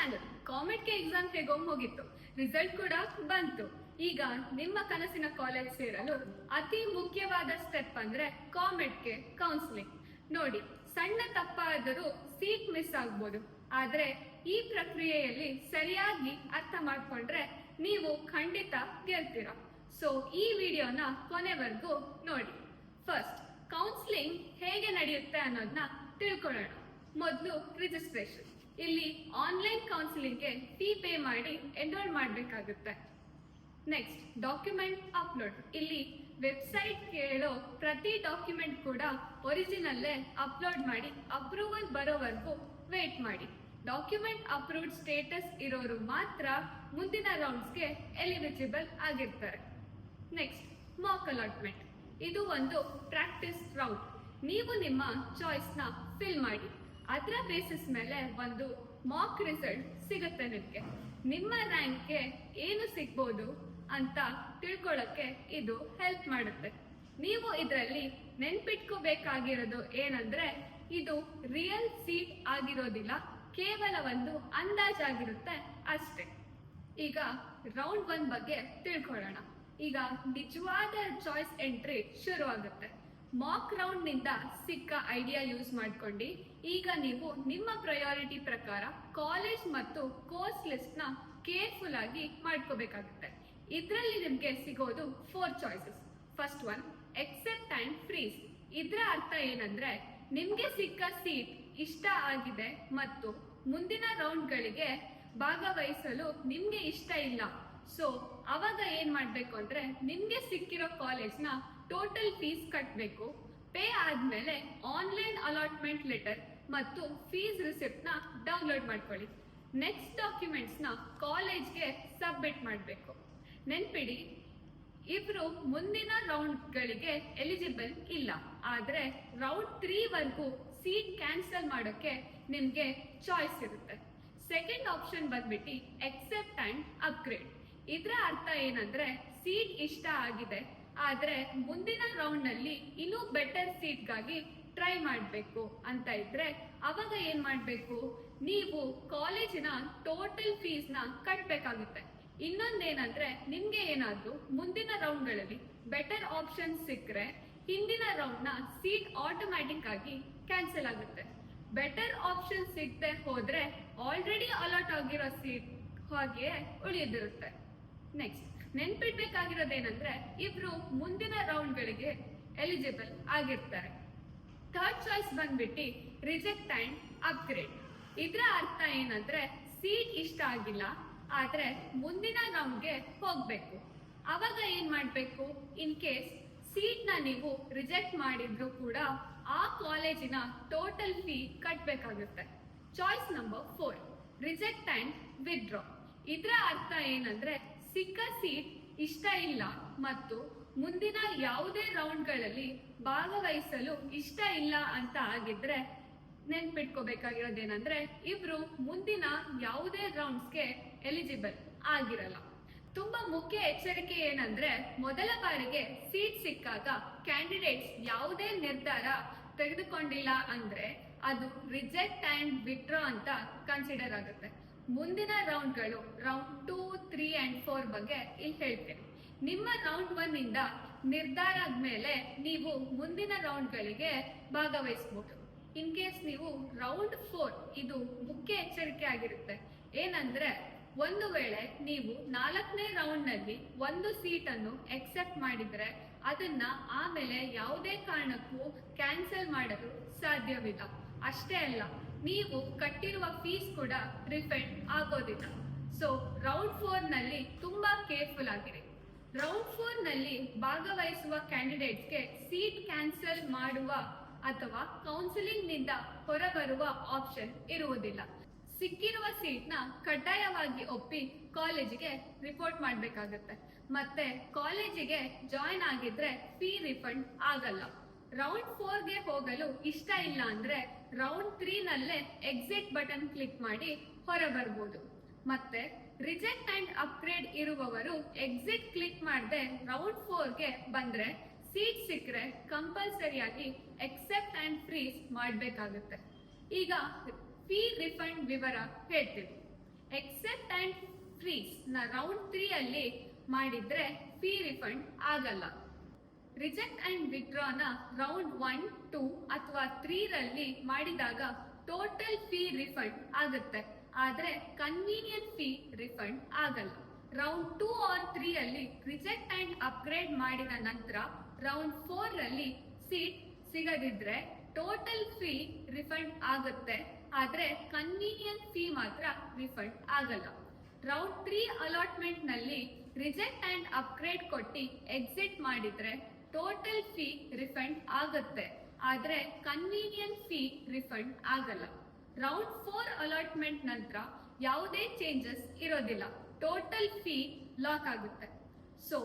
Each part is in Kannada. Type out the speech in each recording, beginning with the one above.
ಚಾನಲ್ ಕೆ ಎಕ್ಸಾಮ್ ಹೇಗೋ ಹೋಗಿತ್ತು. ರಿಸಲ್ಟ್ ಕೂಡ ಬಂತು. ಈಗ ನಿಮ್ಮ ಕನಸಿನ ಕಾಲೇಜ್ ಸೇರಲು ಅತಿ ಮುಖ್ಯವಾದ ಸ್ಟೆಪ್ ಅಂದ್ರೆ ಕಾಮೆಟ್ಗೆ ಕೌನ್ಸಿಲಿಂಗ್ ನೋಡಿ, ಸಣ್ಣ ತಪ್ಪಾದರೂ ಸೀಟ್ ಮಿಸ್ ಆಗ್ಬೋದು. ಆದ್ರೆ ಈ ಪ್ರಕ್ರಿಯೆಯಲ್ಲಿ ಸರಿಯಾಗಿ ಅರ್ಥ ಮಾಡ್ಕೊಂಡ್ರೆ ನೀವು ಖಂಡಿತ ಗೆಲ್ತೀರಾ. ಸೊ ಈ ವಿಡಿಯೋನ ಕೊನೆವರೆಗೂ ನೋಡಿ. ಫಸ್ಟ್ ಕೌನ್ಸಿಲಿಂಗ್ ಹೇಗೆ ನಡೆಯುತ್ತೆ ಅನ್ನೋದನ್ನ ತಿಳ್ಕೊಳ್ಳೋಣ. ಮೊದಲು ರಿಜಿಸ್ಟ್ರೇಷನ್ ಇಲ್ಲಿ ಆನ್ಲೈನ್ ಕೌನ್ಸಿಲಿಂಗ್ಗೆ ಫೀ ಪೇ ಮಾಡಿ ಎನ್ರೋಲ್ ಮಾಡಬೇಕಾಗುತ್ತೆ. ನೆಕ್ಸ್ಟ್ ಡಾಕ್ಯುಮೆಂಟ್ ಅಪ್ಲೋಡ್ ಇಲ್ಲಿ ವೆಬ್ಸೈಟ್ ಕೇಳೋ ಪ್ರತಿ ಡಾಕ್ಯುಮೆಂಟ್ ಕೂಡ ಒರಿಜಿನಲ್ಲೇ ಅಪ್ಲೋಡ್ ಮಾಡಿ ಅಪ್ರೂವಲ್ ಬರೋವರೆಗೂ ವೇಟ್ ಮಾಡಿ. ಡಾಕ್ಯುಮೆಂಟ್ ಅಪ್ರೂವ್ಡ್ ಸ್ಟೇಟಸ್ ಇರೋರು ಮಾತ್ರ ಮುಂದಿನ ರೌಂಡ್ಸ್ಗೆ ಎಲಿಜಿಬಲ್ ಆಗಿರ್ತಾರೆ. ನೆಕ್ಸ್ಟ್ ಮಾಕ್ ಅಲಾಟ್ಮೆಂಟ್ ಇದು ಒಂದು ಪ್ರಾಕ್ಟೀಸ್ ರೌಂಡ್ ನೀವು ನಿಮ್ಮ ಚಾಯ್ಸ್ನ ಫಿಲ್ ಮಾಡಿ. ಅದರ ಬೇಸಿಸ್ ಮೇಲೆ ಒಂದು ಮಾಕ್ ರಿಸಲ್ಟ್ ಸಿಗುತ್ತೆ ನಿಮಗೆ. ನಿಮ್ಮ ರ್ಯಾಂಕ್ಗೆ ಏನು ಸಿಗ್ಬೋದು ಅಂತ ತಿಳ್ಕೊಳ್ಳೋಕ್ಕೆ ಇದು ಹೆಲ್ಪ್ ಮಾಡುತ್ತೆ. ನೀವು ಇದರಲ್ಲಿ ನೆನ್ಪಿಟ್ಕೋಬೇಕಾಗಿರೋದು ಏನಂದ್ರೆ, ಇದು ರಿಯಲ್ ಸೀಟ್ ಆಗಿರೋದಿಲ್ಲ, ಕೇವಲ ಒಂದು ಅಂದಾಜಾಗಿರುತ್ತೆ ಅಷ್ಟೇ. ಈಗ ರೌಂಡ್ ಒನ್ ಬಗ್ಗೆ ತಿಳ್ಕೊಳ್ಳೋಣ. ಈಗ ನಿಜವಾದ ಚಾಯ್ಸ್ ಎಂಟ್ರಿ ಶುರು ಆಗುತ್ತೆ ಮಾಕ್ ರೌಂಡ್ನಿಂದ ಸಿಕ್ಕ ಐಡಿಯಾ ಯೂಸ್ ಮಾಡ್ಕೊಂಡು ಈಗ ನೀವು ನಿಮ್ಮ ಪ್ರಯಾರಿಟಿ ಪ್ರಕಾರ ಕಾಲೇಜ್ ಮತ್ತು ಕೋರ್ಸ್ ಲಿಸ್ಟ್ನ ಕೇರ್ಫುಲ್ ಆಗಿ ಮಾಡ್ಕೋಬೇಕಾಗುತ್ತೆ. ಇದರಲ್ಲಿ ನಿಮಗೆ ಸಿಗೋದು four choices first one accept and freeze ಇದರ ಅರ್ಥ ಏನಂದ್ರೆ ನಿಮ್ಗೆ ಸಿಕ್ಕ ಸೀಟ್ ಇಷ್ಟ ಆಗಿದೆ ಮತ್ತು ಮುಂದಿನ ರೌಂಡ್ಗಳಿಗೆ ಭಾಗವಹಿಸಲು ನಿಮ್ಗೆ ಇಷ್ಟ ಇಲ್ಲ. ಸೊ ಅವಾಗ ಏನ್ ಮಾಡ್ಬೇಕು ಅಂದ್ರೆ ನಿಮ್ಗೆ ಸಿಕ್ಕಿರೋ ಕಾಲೇಜ್ನ ಟೋಟಲ್ ಫೀಸ್ ಕಟ್ಟಬೇಕು ಪೇ ಆದ್ಮೇಲೆ ಆನ್ಲೈನ್ ಅಲಾಟ್ಮೆಂಟ್ ಲೆಟರ್ ಮತ್ತು ಫೀಸ್ ರಿಸಿಪ್ಟ್ನ ಡೌನ್ಲೋಡ್ ಮಾಡ್ಕೊಳ್ಳಿ. ನೆಕ್ಸ್ಟ್ ಡಾಕ್ಯುಮೆಂಟ್ಸ್ನ ಕಾಲೇಜ್ಗೆ ಸಬ್ಮಿಟ್ ಮಾಡಬೇಕು. ನೆನ್ಪಿಡಿ ಇಬ್ರು ಮುಂದಿನ ರೌಂಡ್ಗಳಿಗೆ ಎಲಿಜಿಬಲ್ ಇಲ್ಲ. ಆದ್ರೆ ರೌಂಡ್ ತ್ರೀವರೆಗೂ ಸೀಟ್ ಕ್ಯಾನ್ಸಲ್ ಮಾಡೋಕೆ ನಿಮಗೆ ಚಾಯ್ಸ್ ಇರುತ್ತೆ. ಸೆಕೆಂಡ್ ಆಪ್ಷನ್ ಬಂದ್ಬಿಟ್ಟು ಎಕ್ಸೆಪ್ಟ್ ಅಂಡ್ ಅಪ್ಗ್ರೇಡ್ ಇದರ ಅರ್ಥ ಏನಂದ್ರೆ ಸೀಟ್ ಇಷ್ಟ ಆಗಿದೆ. ಆದ್ರೆ ಮುಂದಿನ ರೌಂಡ್ನಲ್ಲಿ ಇನ್ನೂ ಬೆಟರ್ ಸೀಟ್ಗಾಗಿ ಟ್ರೈ ಮಾಡಬೇಕು ಅಂತ ಇದ್ರೆ ಅವಾಗ ಏನ್ ಮಾಡಬೇಕು? ನೀವು ಕಾಲೇಜಿನ ಟೋಟಲ್ ಫೀಸ್ನ ಕಟ್ಬೇಕಾಗುತ್ತೆ. ಇನ್ನೊಂದೇನಂದ್ರೆ ನಿಮ್ಗೆ ಏನಾದ್ರೂ ಮುಂದಿನ ರೌಂಡ್ಗಳಲ್ಲಿ ಬೆಟರ್ ಆಪ್ಷನ್ ಸಿಕ್ಕರೆ ಹಿಂದಿನ ರೌಂಡ್ನ ಸೀಟ್ ಆಟೋಮ್ಯಾಟಿಕ್ ಆಗಿ ಕ್ಯಾನ್ಸಲ್ ಆಗುತ್ತೆ. ಬೆಟರ್ ಆಪ್ಷನ್ ಸಿಗದೆ ಹೋದ್ರೆ ಆಲ್ರೆಡಿ ಅಲಾಟ್ ಆಗಿರೋ ಸೀಟ್ ಹಾಗೆಯೇ ಉಳಿದಿರುತ್ತೆ. ನೆಕ್ಸ್ಟ್ ನೆನ್ಪಿಡ್ಬೇಕಾಗಿರೋದೇನಂದ್ರೆ ಇಬ್ರು ಮುಂದಿನ ರೌಂಡ್ಗಳಿಗೆ ಎಲಿಜಿಬಲ್ ಆಗಿರ್ತಾರೆ. ಥರ್ಡ್ ಚಾಯ್ಸ್ ಬಂದ್ಬಿಟ್ಟು ರಿಜೆಕ್ಟ್ ಅಂಡ್ ಅಪ್ಗ್ರೇಡ್. ಇದ್ರ ಅರ್ಥ ಏನಂದ್ರೆ ಸೀಟ್ ಇಷ್ಟ ಆಗಿಲ್ಲ, ಆದ್ರೆ ಮುಂದಿನ ರೌಂಡ್ಗೆ ಹೋಗ್ಬೇಕು. ಅವಾಗ ಏನ್ ಮಾಡ್ಬೇಕು? ಇನ್ ಕೇಸ್ ಸೀಟ್ನ ನೀವು ರಿಜೆಕ್ಟ್ ಮಾಡಿದ್ರು ಕೂಡ ಆ ಕಾಲೇಜಿನ total fee ಕಟ್ಬೇಕಾಗುತ್ತೆ. Choice number four reject and withdraw ಇದ್ರ ಅರ್ಥ ಏನಂದ್ರೆ ಸಿಕ್ಕ ಸೀಟ್ ಇಷ್ಟ ಇಲ್ಲ ಮತ್ತು ಮುಂದಿನ ಯಾವುದೇ ರೌಂಡ್ಗಳಲ್ಲಿ ಭಾಗವಹಿಸಲು ಇಷ್ಟ ಇಲ್ಲ ಅಂತ ಆಗಿದ್ರೆ ನೆನ್ಪಿಟ್ಕೋಬೇಕಾಗಿರೋದೇನಂದ್ರೆ ಇಬ್ರು ಮುಂದಿನ ಯಾವುದೇ ರೌಂಡ್ಸ್ಗೆ ಎಲಿಜಿಬಲ್ ಆಗಿರಲ್ಲ. ತುಂಬಾ ಮುಖ್ಯ ಎಚ್ಚರಿಕೆ ಏನಂದ್ರೆ ಮೊದಲ ಬಾರಿಗೆ ಸೀಟ್ ಸಿಕ್ಕಾಗ ಕ್ಯಾಂಡಿಡೇಟ್ಸ್ ಯಾವುದೇ ನಿರ್ಧಾರ ತೆಗೆದುಕೊಂಡಿಲ್ಲ ಅಂದ್ರೆ ಅದು ರಿಜೆಕ್ಟ್ ಅಂಡ್ ವಿತ್ಡ್ರಾ ಅಂತ ಕನ್ಸಿಡರ್ ಆಗುತ್ತೆ. ಮುಂದಿನ ರೌಂಡ್ಗಳು round two three and four ಬಗ್ಗೆ ಇಲ್ಲಿ ಹೇಳ್ತೇನೆ. ನಿಮ್ಮ ರೌಂಡ್ ಒನ್ ಇಂದ ನಿರ್ಧಾರ ಆದ್ಮೇಲೆ ನೀವು ಮುಂದಿನ ರೌಂಡ್ಗಳಿಗೆ ಭಾಗವಹಿಸಬಹುದು ಇನ್ ಕೇಸ್ ನೀವು ರೌಂಡ್ ಫೋರ್ ಇದು ಮುಖ್ಯ ಎಚ್ಚರಿಕೆ ಆಗಿರುತ್ತೆ. ಏನಂದ್ರೆ, ಒಂದು ವೇಳೆ ನೀವು ನಾಲ್ಕನೇ ರೌಂಡ್ನಲ್ಲಿ ಒಂದು ಸೀಟ್ ಅನ್ನು ಎಕ್ಸೆಪ್ಟ್ ಮಾಡಿದ್ರೆ, ಅದನ್ನ ಆಮೇಲೆ ಯಾವುದೇ ಕಾರಣಕ್ಕೂ ಕ್ಯಾನ್ಸಲ್ ಮಾಡಲು ಸಾಧ್ಯವಿಲ್ಲ. ಅಷ್ಟೇ ಅಲ್ಲ, ನೀವು ಕಟ್ಟಿರುವ ಫೀಸ್ ಕೂಡ ರಿಫಂಡ್ ಆಗೋದಿಲ್ಲ. ಸೊ ರೌಂಡ್ ಫೋರ್ನಲ್ಲಿ ತುಂಬಾ ಕೇರ್ಫುಲ್ ಆಗಿರಿ. ರೌಂಡ್ ಫೋರ್ನಲ್ಲಿ ಭಾಗವಹಿಸುವ ಕ್ಯಾಂಡಿಡೇಟ್ಸ್ಗೆ ಸೀಟ್ ಕ್ಯಾನ್ಸಲ್ ಮಾಡುವ ಅಥವಾ ಕೌನ್ಸಿಲಿಂಗ್ನಿಂದ ಹೊರಬರುವ ಆಪ್ಷನ್ ಇರುವುದಿಲ್ಲ. ಸಿಕ್ಕಿರುವ ಸೀಟ್ನ ಕಡ್ಡಾಯವಾಗಿ ಒಪ್ಪಿ ಕಾಲೇಜಿಗೆ ರಿಪೋರ್ಟ್ ಮಾಡಬೇಕಾಗತ್ತೆ. ಮತ್ತೆ ಕಾಲೇಜಿಗೆ ಜಾಯಿನ್ ಆಗಿದ್ರೆ ಫೀ ರಿಫಂಡ್ ಆಗಲ್ಲ. ರೌಂಡ್ ಫೋರ್ಗೆ ಹೋಗಲು ಇಷ್ಟ ಇಲ್ಲ ಅಂದ್ರೆ ರೌಂಡ್ ತ್ರೀ ನಲ್ಲೇ ಎಕ್ಸಿಟ್ ಬಟನ್ ಕ್ಲಿಕ್ ಮಾಡಿ ಹೊರ ಬರ್ಬೋದು ಮತ್ತೆ ರಿಜೆಕ್ಟ್ ಅಂಡ್ ಅಪ್ಗ್ರೇಡ್ ಇರುವವರು ಎಕ್ಸಿಟ್ ಕ್ಲಿಕ್ ಮಾಡದೆ ರೌಂಡ್ ಫೋರ್ಗೆ ಬಂದ್ರೆ ಸೀಟ್ ಸಿಕ್ಕರೆ ಕಂಪಲ್ಸರಿಯಾಗಿ ಎಕ್ಸೆಪ್ಟ್ ಅಂಡ್ ಫ್ರೀಸ್ ಮಾಡಬೇಕಾಗುತ್ತೆ. ಈಗ ಫೀ ರಿಫಂಡ್ ವಿವರ ಹೇಳ್ತೀವಿ. ಎಕ್ಸೆಪ್ಟ್ ಅಂಡ್ ಫ್ರೀಸ್ನ ರೌಂಡ್ ತ್ರೀ ಅಲ್ಲಿ ಮಾಡಿದ್ರೆ ಫೀ ರಿಫಂಡ್ ಆಗಲ್ಲ. ರಿಜೆಕ್ಟ್ ಅಂಡ್ ವಿಡ್ರಾನ ರೌಂಡ್ ಒನ್, ಟೂ ಅಥವಾ ತ್ರೀರಲ್ಲಿ ಮಾಡಿದಾಗ ಟೋಟಲ್ ಫೀ ರಿಫಂಡ್ ಆಗುತ್ತೆ. ಆದರೆ ಕನ್ವೀನಿಯಂಟ್ ಫೀ ರಿಫಂಡ್ ಆಗಲ್ಲ. ರೌಂಡ್ ಟೂ ಆರ್ ತ್ರೀ ಅಲ್ಲಿ ರಿಜೆಕ್ಟ್ ಅಂಡ್ ಅಪ್ಗ್ರೇಡ್ ಮಾಡಿದ ನಂತರ ರೌಂಡ್ ಫೋರ್ ರಲ್ಲಿ ಸೀಟ್ ಸಿಗದಿದ್ರೆ ಟೋಟಲ್ ಫೀ ರಿಫಂಡ್ ಆಗುತ್ತೆ. ಆದ್ರೆ ಕನ್ವೀನಿಯಂಟ್ ಫೀ ಮಾತ್ರ ರಿಫಂಡ್ ಆಗಲ್ಲ. ರೌಂಡ್ ತ್ರೀ ಅಲಾಟ್ಮೆಂಟ್ನಲ್ಲಿ ರಿಜೆಕ್ಟ್ ಅಂಡ್ ಅಪ್ಗ್ರೇಡ್ ಕೊಟ್ಟಿ ಎಕ್ಸಿಟ್ ಮಾಡಿದ್ರೆ ಟೋಟಲ್ ಫೀ ರಿಫಂಡ್ ಆಗುತ್ತೆ. ಆದರೆ ಕನ್ವೀನಿಯಂಟ್ ಫೀ ರಿಫಂಡ್ ಆಗಲ್ಲ. ರೌಂಡ್ ಫೋರ್ ಅಲಾಟ್ಮೆಂಟ್ ನಂತರ ಯಾವುದೇ ಚೇಂಜಸ್ ಇರೋದಿಲ್ಲ. ಟೋಟಲ್ ಫೀ ಲಾಕ್ ಆಗುತ್ತೆ. ಸೊ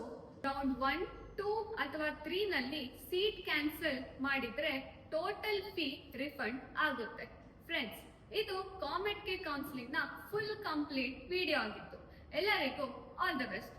ರೌಂಡ್ ಒನ್ ಟೂ ಅಥವಾ ತ್ರೀ ನಲ್ಲಿ ಸೀಟ್ ಕ್ಯಾನ್ಸಲ್ ಮಾಡಿದ್ರೆ ಟೋಟಲ್ ಫೀ ರಿಫಂಡ್ ಆಗುತ್ತೆ. ಫ್ರೆಂಡ್ಸ್ ಇದು ಕಾಮೆಟ್ ಕೆ ಕೌನ್ಸಿಲಿಂಗ್ನ ಫುಲ್ ಕಂಪ್ಲೀಟ್ ವಿಡಿಯೋ ಆಗಿತ್ತು. ಎಲ್ಲರಿಗೂ ಆಲ್ ದ ಬೆಸ್ಟ್